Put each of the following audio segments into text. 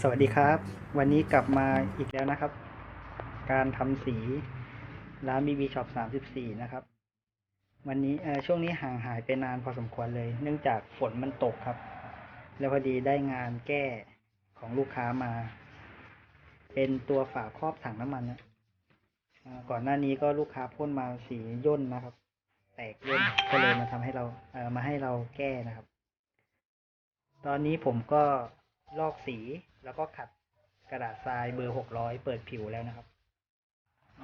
สวัสดีครับ วันนี้กลับมาอีกแล้วนะครับ การทำสีร้าน BB Shop 34 นะครับ วันนี้ช่วงนี้ห่างหายไปนานพอสมควรเลย เนื่องจากฝนมันตกครับ แล้วพอดีได้งานแก้ของลูกค้ามา เป็นตัวฝาครอบถังน้ำมันนะก่อนหน้านี้ก็ลูกค้าพ่นมาสีย่นนะครับ แตกย่นก็เลยมาทำให้เราเอ่อมาให้เราแก้นะครับ ตอนนี้ผมก็ลอกสี แล้วก็ขัดกระดาษทรายเบอร์600เปิดผิวแล้วนะครับ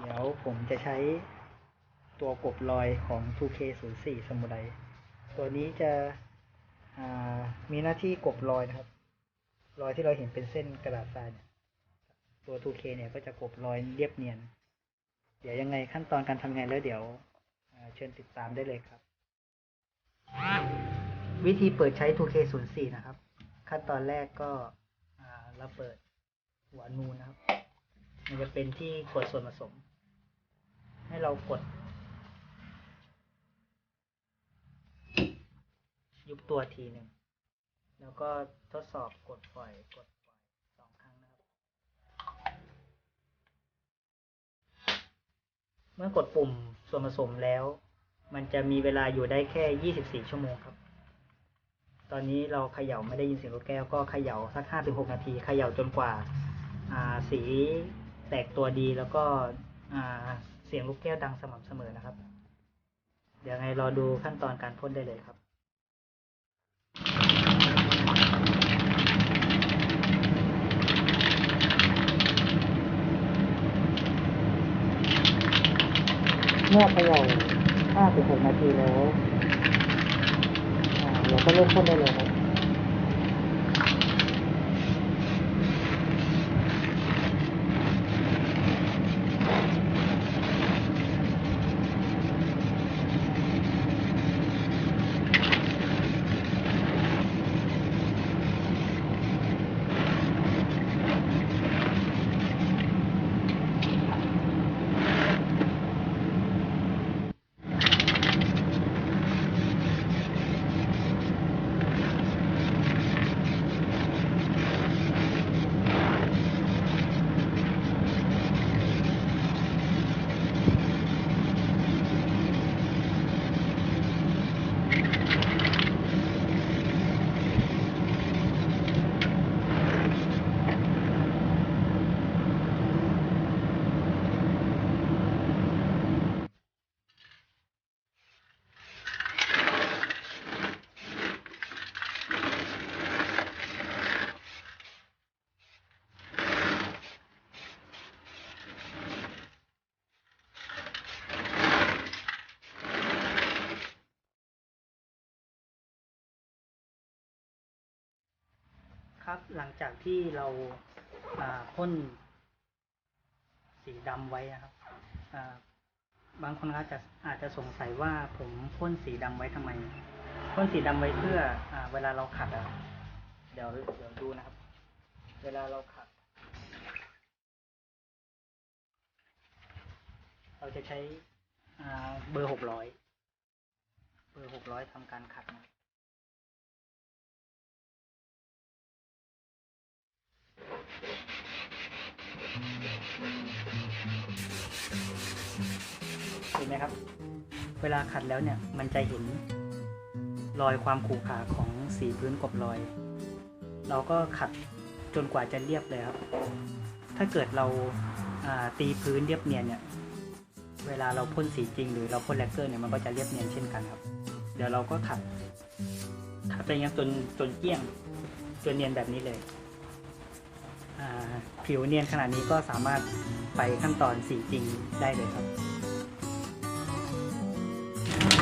เดี๋ยวผมจะใช้ตัวกบรอยของ 2K04 สมุไรตัวนี้จะมีหน้าที่กบรอยนะครับ รอยที่เราเห็นเป็นเส้นกระดาษทรายตัว 2K เนี่ยก็จะกบรอยเรียบเนียน เดี๋ยวยังไงขั้นตอนการทำงานแล้วเดี๋ยวเชิญติดตามได้เลยครับ วิธีเปิดใช้ 2K04 นะครับ ขั้นตอนแรกก็ เราเปิดหัวนูนนะครับ มันจะเป็นที่กดส่วนผสม ให้เรากด ยุบตัวทีหนึ่ง แล้วก็ทดสอบกดปล่อยกดปล่อยสองครั้งนะครับ เมื่อกดปุ่มส่วนผสมแล้ว มันจะมีเวลาอยู่ได้แค่ 24 ชั่วโมงครับ ตอนนี้เราเขย่าไม่ได้ยินเสียงลูกแก้วก็เขย่าสักห้าถึงหกนาทีเขย่าจนกว่าาสีแตกตัวดีแล้วก็เสียงลูกแก้วดังสม่ำเสมอนะครับ เดี๋ยวไงรอดูขั้นตอนการพ่นได้เลยครับเมื่อเขย่าห้าถึงหกนาทีแล้ว อ่ ครับหลังจากที่เราพ่นสีดำไว้นะครับบางคนอาจจะอาจจะสงสัยว่าผมพ่นสีดำไว้ทำไมพ่นสีดำไว้เพื่ออเวลาเราขัดอะเดี๋ยวเดี๋ยวดูนะครับ เวลาเราขัด เราจะใช้เบอร์หกร้อยเบอร์หกร้อยทำการขัดนะครับ เห็ นไหมครับ เวลาขัดแล้วเนี่ยมันจะเห็นรอยความขูขาของสีพื้นกบรอย เราก็ขัดจนกว่าจะเรียบเลยครับ ถ้าเกิดเราาตีพื้นเรียบเนียนเนี่ย เวลาเราพ่นสีจริง หรือเราพ่นแลกเกอร์เนี่ยมันก็จะเรียบเนียนเช่นกันครับ เดี๋ยวเราก็ขัดขัดไปงี้จนจนเกลี้ยงจนเนียนแบบนี้เลย ผิวเนียนขนาดนี้ก็สามารถไปขั้นตอนสีจริงได้เลยครับ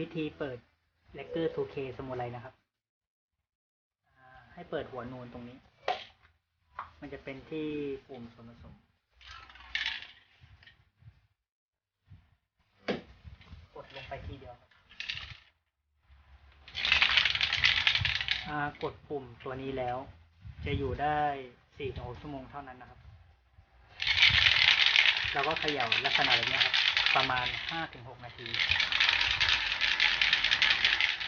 วิธีเปิด l e g g e r 2K สมุไรนะครับ ให้เปิดหัวนูนตรงนี้ มันจะเป็นที่ปุ่มส่วนผสมกดลงไปทีเดียว กดปุ่มตัวนี้แล้ว จะอยู่ได้4-6ชั่วโมงเท่านั้นนะครับ แล้วก็เขย่าลักษณะแบบนี้ครับ ประมาณ 5-6 นาที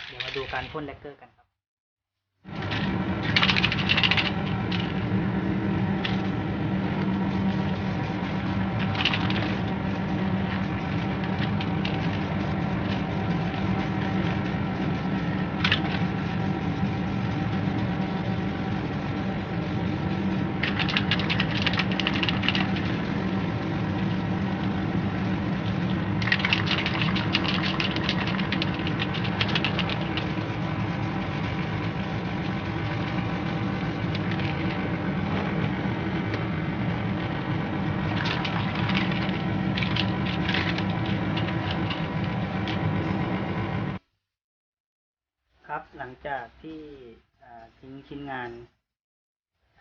เดี๋ยวมาดูการพ่นแลกเกอร์กันครับ หลังจากที่ทิ้งชิ้นงาน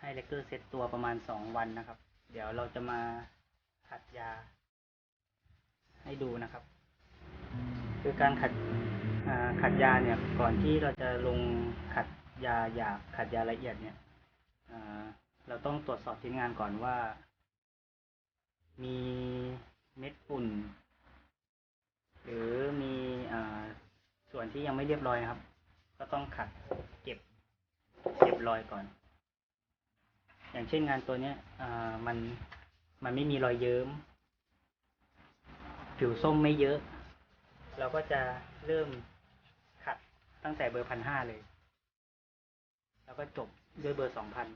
ให้เลกเกอร์เซตตัวประมาณสองวันนะครับ เดี๋ยวเราจะมาขัดยา ให้ดูนะครับ คือการขัดขัดยาเนี่ยก่อนที่เราจะลงขัดยาหยาบขัดยาละเอียดเนี่ยเราต้องตรวจสอบชิ้นงานก่อนว่า มีเม็ดฝุ่น หรือมีอส่วนที่ยังไม่เรียบร้อยนะครับ ก็ต้องขัดเก็บเก็บรอยก่อน อย่างเช่นงานตัวเนี้ยมันมันไม่มีรอยเยิ้ม ผิวส้มไม่เยอะ เราก็จะเริ่มขัดตั้งแต่เบอร์พันห้าเลย แล้วก็จบด้วยเบอร์สองพัน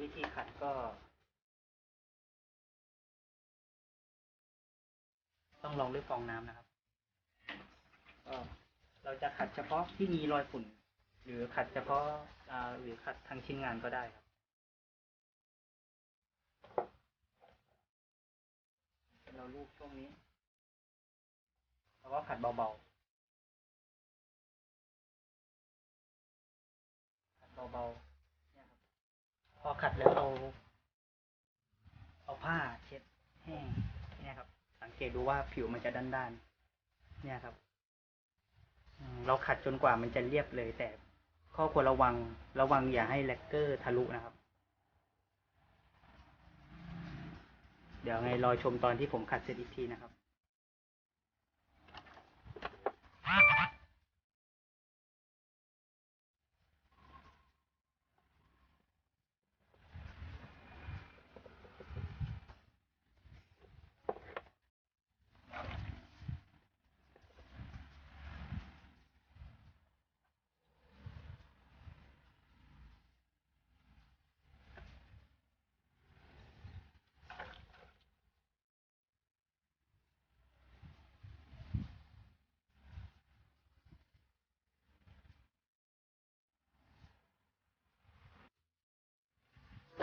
วิธีขัดก็ ต้องลองด้วยฟองน้ำนะครับก็เราจะขัดเฉพาะที่มีรอยฝุ่น หรือขัดเฉพาะอ่าหรือขัดทั้งชิ้นงานก็ได้ครับเราลูบช่วงนี้แล้วก็ขัดเบาๆขัดเบาๆเนี่ยครับพอขัดแล้วเราเอาผ้าเช็ดแห้ง เกตดูว่าผิวมันจะด้านๆเนี่ยครับ เราขัดจนกว่ามันจะเรียบเลย แต่ข้อควรระวังระวังอย่าให้แลกเกอร์ทะลุนะครับ เดี๋ยวไงรอชมตอนที่ผมขัดเสร็จอีกทีนะครับ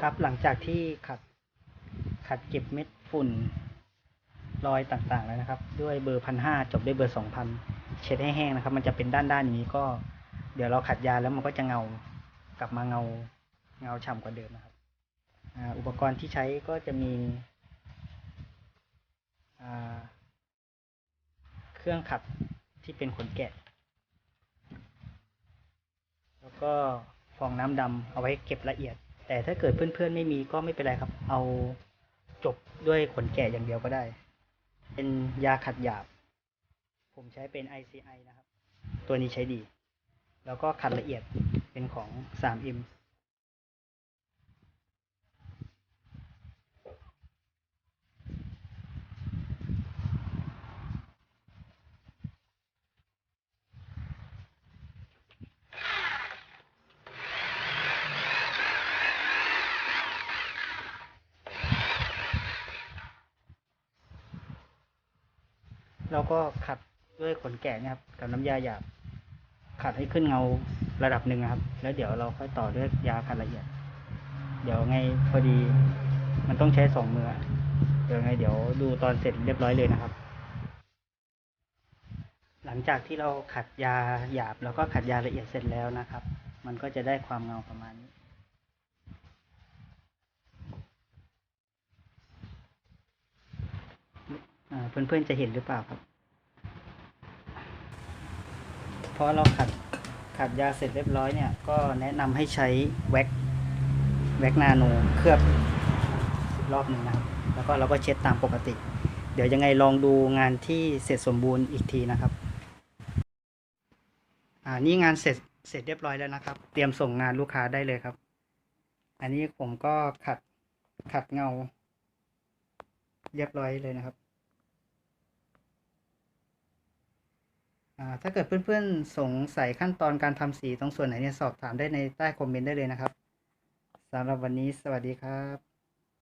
ครับหลังจากที่ขัดขัดเก็บเม็ดฝุ่นรอยต่างๆแล้วนะครับ ด้วยเบอร์พันห้าจบด้วยเบอร์สองพันเช็ดให้แห้งนะครับ มันจะเป็นด้านๆอย่างนี้ก็ เดี๋ยวเราขัดยาแล้วมันก็จะเงากลับมาเงาเงาฉ่ำกว่าเดิมนะครับอุปกรณ์ที่ใช้ก็จะมีเครื่องขัดที่เป็นขนแกะ แล้วก็ฟองน้ำดำเอาไว้เก็บละเอียด แต่ถ้าเกิดเพื่อนๆไม่มีก็ไม่เป็นไรครับ เอาจบด้วยขนแกะอย่างเดียวก็ได้ เป็นยาขัดหยาบ ผมใช้เป็น ICI นะครับ ตัวนี้ใช้ดี แล้วก็ขัดละเอียดเป็นของ 3M แล้วก็ขัดด้วยขนแกะนะครับ กับน้ำยาหยาบ ขัดให้ขึ้นเงาระดับหนึ่งนะครับ แล้วเดี๋ยวเราค่อยต่อด้วยยาขัดละเอียด เดี๋ยวไงพอดีมันต้องใช้สองมือเดี๋ยวไงเดี๋ยวดูตอนเสร็จเรียบร้อยเลยนะครับ หลังจากที่เราขัดยาหยาบแล้วก็ขัดยาละเอียดเสร็จแล้วนะครับ มันก็จะได้ความเงาประมาณนี้ อ่า เพื่อนๆจะเห็นหรือเปล่าครับพอเราขัดขัดยาเสร็จเรียบร้อยเนี่ย ก็แนะนำให้ใช้แว็กแว็กนาโนเคลือบรอบหนึ่งนะครับ แล้วก็เราก็เช็ดตามปกติ เดี๋ยวยังไงลองดูงานที่เสร็จสมบูรณ์อีกทีนะครับ อ่านี่งานเสร็จเสร็จเรียบร้อยแล้วนะครับ เตรียมส่งงานลูกค้าได้เลยครับ อันนี้ผมก็ขัดขัดเงา เรียบร้อยเลยนะครับ อ่า ถ้าเกิดเพื่อนๆสงสัยขั้นตอนการทำสีตรงส่วนไหนเนี่ยสอบถามได้ในใต้คอมเมนต์ได้เลยนะครับสำหรับวันนี้สวัสดีครับ